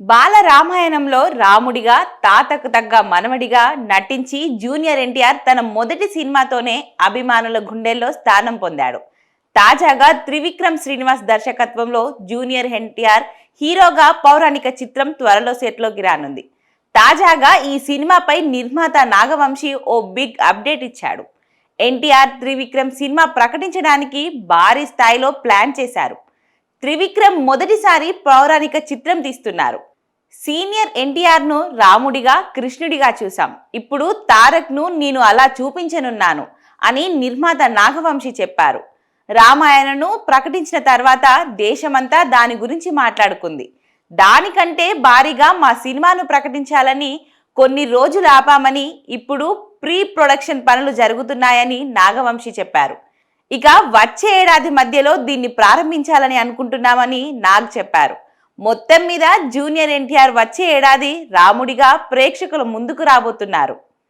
బాలరామాయణంలో రాముడిగా తాతకు తగ్గ మనవడిగా నటించి జూనియర్ ఎన్టీఆర్ తన మొదటి సినిమాతోనే అభిమానుల గుండెల్లో స్థానం పొందాడు. తాజాగా త్రివిక్రమ్ శ్రీనివాస్ దర్శకత్వంలో జూనియర్ ఎన్టీఆర్ హీరోగా పౌరాణిక చిత్రం త్వరలో సెట్లోకి రానుంది. తాజాగా ఈ సినిమాపై నిర్మాత నాగవంశీ ఓ బిగ్ అప్డేట్ ఇచ్చాడు. ఎన్టీఆర్ త్రివిక్రమ్ సినిమా ప్రకటించడానికి భారీ స్థాయిలో ప్లాన్ చేశారు. త్రివిక్రమ్ మొదటిసారి పౌరాణిక చిత్రం తీస్తున్నారు. సీనియర్ ఎన్టీఆర్ను రాముడిగా కృష్ణుడిగా చూశాం. ఇప్పుడు తారక్ను నేను అలా చూపించనున్నాను అని నిర్మాత నాగవంశి చెప్పారు. రామాయణను ప్రకటించిన తర్వాత దేశమంతా దాని గురించి మాట్లాడుకుంది. దానికంటే భారీగా మా సినిమాను ప్రకటించాలని కొన్ని రోజులు ఆపామని ఇప్పుడు ప్రీ ప్రొడక్షన్ పనులు జరుగుతున్నాయని నాగవంశి చెప్పారు. ఇక వచ్చే ఏడాది మధ్యలో దీన్ని ప్రారంభించాలని అనుకుంటున్నామని నాగ్ చెప్పారు. మొత్తం మీద జూనియర్ ఎన్టీఆర్ వచ్చే ఏడాది రాముడిగా ప్రేక్షకుల ముందుకు రాబోతున్నారు.